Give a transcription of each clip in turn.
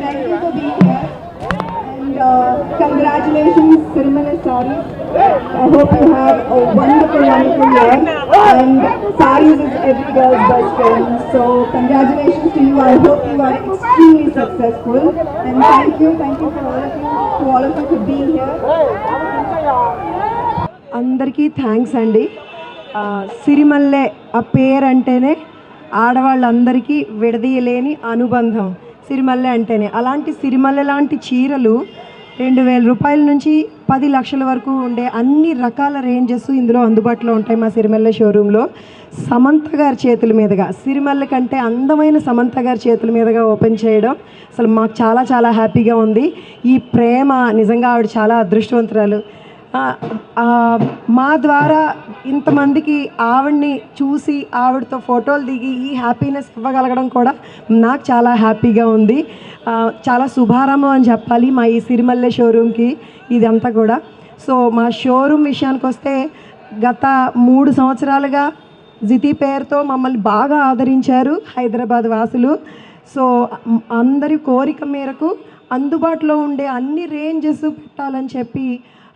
Thank you for being here. And uh, congratulations, Sirmala Sari. I hope you have a wonderful, wonderful year. And Saris is every girl's best friend. So congratulations to you. I hope you are extremely successful. And thank you, thank you for all of you, to all of you for being here. అందరికీ thanks అండి సిరిమల్లె ఆ పేరంటేనే ఆడవాళ్ళందరికీ విడదీయలేని అనుబంధం సిరిమల్లె అంటేనే. అలాంటి సిరిమల్లె లాంటి చీరలు రెండు వేల రూపాయల నుంచి పది లక్షల వరకు ఉండే అన్ని రకాల రేంజెస్ ఇందులో అందుబాటులో ఉంటాయి మా సిరిమల్లె షోరూంలో. సమంత గారి చేతుల మీదుగా సిరిమల్లె కంటే అందమైన సమంత గారి చేతుల మీదుగా ఓపెన్ చేయడం అసలు మాకు చాలా చాలా హ్యాపీగా ఉంది. ఈ ప్రేమ నిజంగా ఆవిడ చాలా అదృష్టవంతురాలు. మా ద్వారా ఇంతమందికి ఆవిడ్ని చూసి ఆవిడతో ఫోటోలు దిగి ఈ హ్యాపీనెస్ ఇవ్వగలగడం కూడా నాకు చాలా హ్యాపీగా ఉంది. చాలా శుభారంభం అని చెప్పాలి మా ఈ సిరిమల్లె షోరూమ్కి ఇదంతా కూడా. సో మా షోరూమ్ విషయానికి వస్తే గత మూడు సంవత్సరాలుగా జితి పేరుతో మమ్మల్ని బాగా ఆదరించారు హైదరాబాద్ వాసులు. సో అందరి కోరిక మేరకు అందుబాటులో ఉండే అన్ని రేంజెస్ పెట్టాలని చెప్పి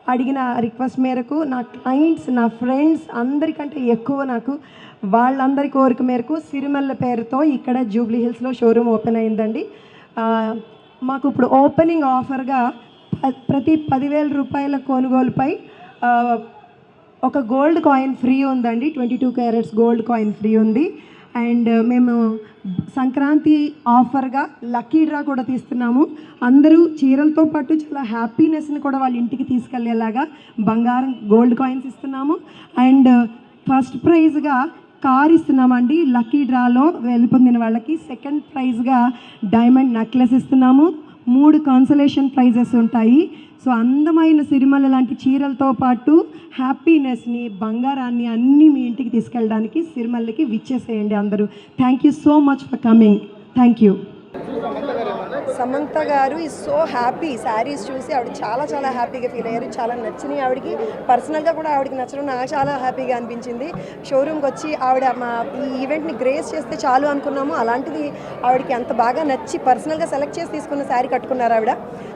అడిగిన రిక్వెస్ట్ మేరకు నా క్లయింట్స్ నా ఫ్రెండ్స్ అందరికంటే ఎక్కువ నాకు వాళ్ళందరి కోరిక మేరకు సిరిమల్ల పేరుతో ఇక్కడ జూబ్లీ హిల్స్లో షోరూమ్ ఓపెన్ అయిందండి. మాకు ఇప్పుడు ఓపెనింగ్ ఆఫర్గా ప- ప్రతి పదివేల రూపాయల కొనుగోలుపై ఒక గోల్డ్ కాయిన్ ఫ్రీ ఉందండి. Twenty two carats gold coin free ఉంది. అండ్ మేము సంక్రాంతి ఆఫర్గా లక్కీ డ్రా కూడా తీస్తున్నాము. అందరూ చీరలతో పాటు చాలా హ్యాపీనెస్ని కూడా వాళ్ళ ఇంటికి తీసుకెళ్ళేలాగా బంగారం గోల్డ్ కాయిన్స్ ఇస్తున్నాము. అండ్ ఫస్ట్ ప్రైజ్గా కార్ ఇస్తున్నామండి. లక్కీ డ్రాలో వెళ్ళిపొందిన వాళ్ళకి సెకండ్ ప్రైజ్గా డైమండ్ నెక్లెస్ ఇస్తున్నాము. మూడు కాన్సలేషన్ ప్రైజెస్ ఉంటాయి. సో అందమైన సిరిమల లాంటి చీరలతో పాటు హ్యాపీనెస్ని బంగారాన్ని అన్నీ మీ ఇంటికి తీసుకెళ్ళడానికి సిరిమల్లకి విచ్చేసేయండి అందరూ. Thank you so much for coming thank you Samantha గారు ఈ సో హ్యాపీ శారీస్ చూసి ఆవిడ చాలా చాలా హ్యాపీగా ఫీల్ అయ్యారు. చాలా నచ్చినాయి ఆవిడకి. పర్సనల్గా కూడా ఆవిడకి నచ్చడం నాకు చాలా హ్యాపీగా అనిపించింది. షోరూమ్కి వచ్చి ఆవిడ మా ఈ ఈవెంట్ని గ్రేస్ చేస్తే చాలు అనుకున్నాము. అలాంటిది ఆవిడకి అంత బాగా నచ్చి పర్సనల్గా సెలెక్ట్ చేసి తీసుకున్న శారీ కట్టుకున్నారు ఆవిడ.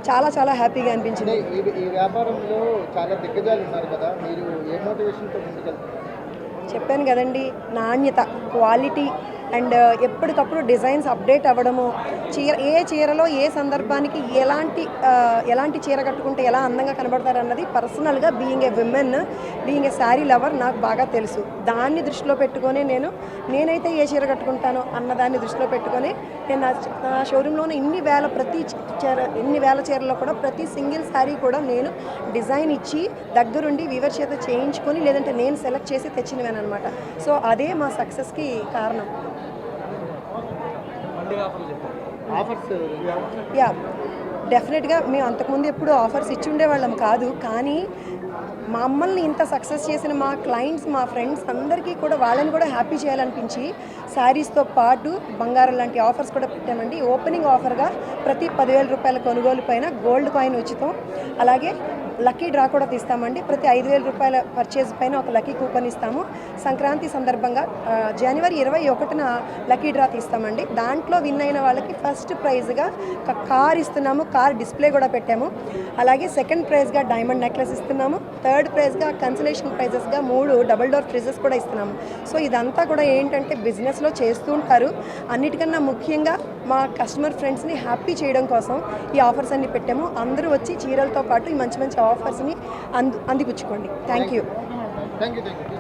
చాలా చాలా హ్యాపీగా అనిపించింది. ఈ ఈ వ్యాపారంలో చాలా దిగ్గజాలు ఉన్నారు కదా. మీరు ఏ మోటివేషన్తో ముందుకెళ్తారు చెప్పాను కదండి నాణ్యత క్వాలిటీ అండ్ ఎప్పటికప్పుడు డిజైన్స్ అప్డేట్ అవ్వడము చీర ఏ చీరలో ఏ సందర్భానికి ఎలాంటి ఎలాంటి చీర కట్టుకుంటే ఎలా అందంగా కనబడతారు అన్నది పర్సనల్గా being a women being a sari lover నాకు బాగా తెలుసు. దాన్ని దృష్టిలో పెట్టుకొని నేను నేనైతే ఏ చీర కట్టుకుంటానో అన్నదాన్ని దృష్టిలో పెట్టుకొని నేను నా నా ఇన్ని వేల ప్రతి చీర ఇన్ని వేల చీరలో కూడా ప్రతి సింగిల్ శారీ కూడా నేను డిజైన్ ఇచ్చి దగ్గరుండి వీవర్ చేత చేయించుకొని లేదంటే నేను సెలెక్ట్ చేసి తెచ్చినవేను అనమాట సో అదే మా సక్సెస్కి కారణం. యా డెఫినెట్గా మేము అంతకుముందు ఎప్పుడు ఆఫర్స్ ఇచ్చి ఉండేవాళ్ళం కాదు కానీ మమ్మల్ని ఇంత సక్సెస్ చేసిన మా క్లయింట్స్ మా ఫ్రెండ్స్ అందరికీ కూడా వాళ్ళని కూడా హ్యాపీ చేయాలనిపించి శారీస్తో పాటు బంగారం లాంటి ఆఫర్స్ కూడా పెట్టామండి. ఓపెనింగ్ ఆఫర్గా ప్రతి పదివేల రూపాయల కొనుగోలు పైన గోల్డ్ కాయిన్ ఉచితం. అలాగే లక్కీ డ్రా కూడా తీస్తామండి. ప్రతి ఐదు వేల రూపాయల పర్చేజ్ పైన ఒక లక్కీ కూపన్ ఇస్తాము. సంక్రాంతి సందర్భంగా జనవరి ఇరవై ఒకటిన లక్కీ డ్రా తీస్తామండి. దాంట్లో విన్ అయిన వాళ్ళకి ఫస్ట్ ప్రైజ్గా ఒక కార్ ఇస్తున్నాము కార్ డిస్ప్లే కూడా పెట్టాము. అలాగే సెకండ్ ప్రైజ్గా డైమండ్ నెక్లెస్ ఇస్తున్నాము. థర్డ్ ప్రైజ్గా కన్సలేషన్ ప్రైజెస్గా మూడు డబుల్ డోర్ ఫ్రిజెస్ కూడా ఇస్తున్నాము. సో ఇదంతా కూడా ఏంటంటే బిజినెస్లో చేస్తూ ఉంటారు. అన్నిటికన్నా ముఖ్యంగా మా కస్టమర్ ఫ్రెండ్స్ని హ్యాపీ చేయడం కోసం ఈ ఆఫర్స్ అన్ని పెట్టాము. అందరూ వచ్చి చీరలతో పాటు ఈ మంచి మంచి ఆఫర్స్ని అందు అందిపుచ్చుకోండి. Thank you thank you